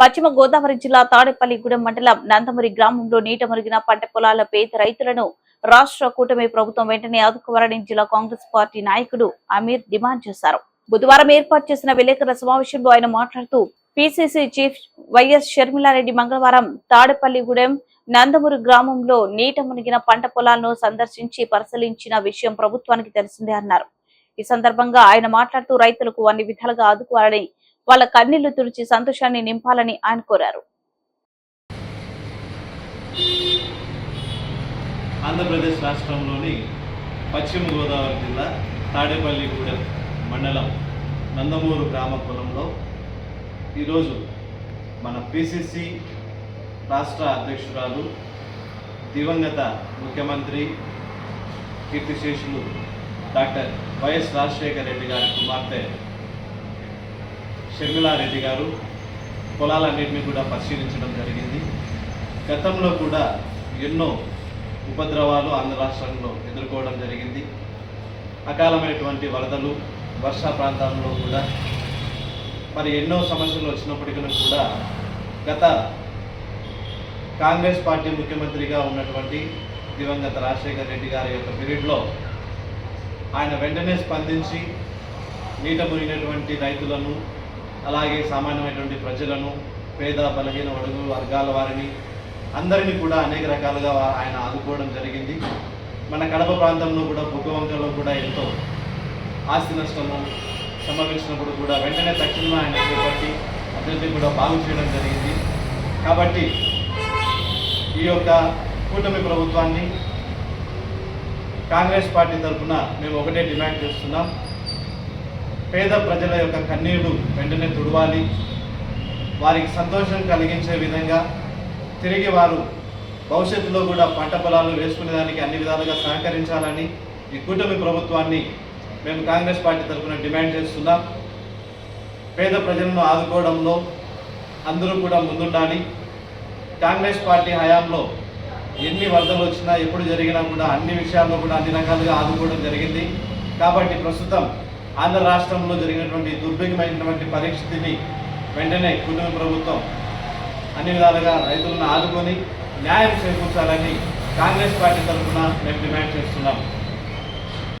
పశ్చిమ గోదావరి జిల్లా తాడేపల్లిగూడెం మండలం నందమూరి గ్రామంలో నీట మురిగిన పంట పొలాల పేద రైతులను రాష్ట్ర కూటమి ప్రభుత్వం వెంటనే ఆదుకోవాలని జిల్లా కాంగ్రెస్ పార్టీ నాయకుడు అమీర్ డిమాండ్ చేశారు. బుధవారం ఏర్పాటు చేసిన విలేకరుల సమావేశంలో ఆయన మాట్లాడుతూ పిసిసి చీఫ్ వైఎస్ షర్మిలారెడ్డి మంగళవారం తాడేపల్లిగూడెం నందమూరి గ్రామంలో నీట మునిగిన పంట పొలాలను సందర్శించి పరిశీలించిన విషయం ప్రభుత్వానికి తెలిసిందే అన్నారు. ఈ సందర్భంగా ఆయన మాట్లాడుతూ రైతులకు అన్ని విధాలుగా ఆదుకోవాలని వాళ్ళ కన్నీళ్ళు తుడిచి సంతోషాన్ని నింపాలని ఆయన కోరారు. ఆంధ్రప్రదేశ్ రాష్ట్రంలోని పశ్చిమ గోదావరి జిల్లా తాడేపల్లిగూడెం మండలం నందమూరు గ్రామ కులంలో ఈరోజు మన పిసిసి రాష్ట్ర అధ్యక్షురాలు దివంగత ముఖ్యమంత్రి కీర్తిశేషులు డాక్టర్ వైఎస్ రాజశేఖర రెడ్డి గారి కుమార్తె షర్మిలారెడ్డి గారు పొలాలన్నింటినీ కూడా పరిశీలించడం జరిగింది. గతంలో కూడా ఎన్నో ఉపద్రవాలు ఆంధ్ర రాష్ట్రంలో ఎదుర్కోవడం జరిగింది. అకాలమైనటువంటి వరదలు వర్షా ప్రాంతాల్లో కూడా మరి ఎన్నో సమస్యలు వచ్చినప్పటికీ కూడా గత కాంగ్రెస్ పార్టీ ముఖ్యమంత్రిగా ఉన్నటువంటి దివంగత రాజశేఖర రెడ్డి గారి యొక్క పీరియడ్లో ఆయన వెంటనే స్పందించి నీట మునిగినటువంటి రైతులను అలాగే సామాన్యమైనటువంటి ప్రజలను పేద బలహీన అడుగు వర్గాల వారిని అందరినీ కూడా అనేక రకాలుగా ఆయన ఆదుకోవడం జరిగింది. మన కడప ప్రాంతంలో కూడా బుగ్గవంకలో కూడా ఎంతో ఆస్తి నష్టము సంభవించినప్పుడు కూడా వెంటనే తక్షణమే ఆయన చేపట్టి అభివృద్ధి కూడా బాగు చేయడం జరిగింది. కాబట్టి ఈ యొక్క కూటమి ప్రభుత్వాన్ని కాంగ్రెస్ పార్టీ తరఫున మేము ఒకటే డిమాండ్ చేస్తున్నాం. పేద ప్రజల యొక్క కన్నీళ్ళు వెంటనే తుడవాలి. వారికి సంతోషం కలిగించే విధంగా తిరిగి వారు భవిష్యత్తులో కూడా పంట పొలాలు వేసుకునేదానికి అన్ని విధాలుగా సహకరించాలని ఈ కూటమి ప్రభుత్వాన్ని మేము కాంగ్రెస్ పార్టీ తరఫున డిమాండ్ చేస్తున్నాం. పేద ప్రజలను ఆదుకోవడంలో అందరూ కూడా ముందుండాలి. కాంగ్రెస్ పార్టీ హయాంలో ఎన్ని వరదలు వచ్చినా ఎప్పుడు జరిగినా కూడా అన్ని విషయాల్లో కూడా అన్ని రకాలుగా ఆదుకోవడం జరిగింది. కాబట్టి ప్రస్తుతం ఆంధ్ర రాష్ట్రంలో జరిగినటువంటి దుర్భిగమైనటువంటి పరిస్థితిని వెంటనే కుటుంబ ప్రభుత్వం అన్ని విధాలుగా రైతులను ఆదుకొని న్యాయం చేకూర్చాలని కాంగ్రెస్ పార్టీ తరఫున మేము డిమాండ్ చేస్తున్నాం.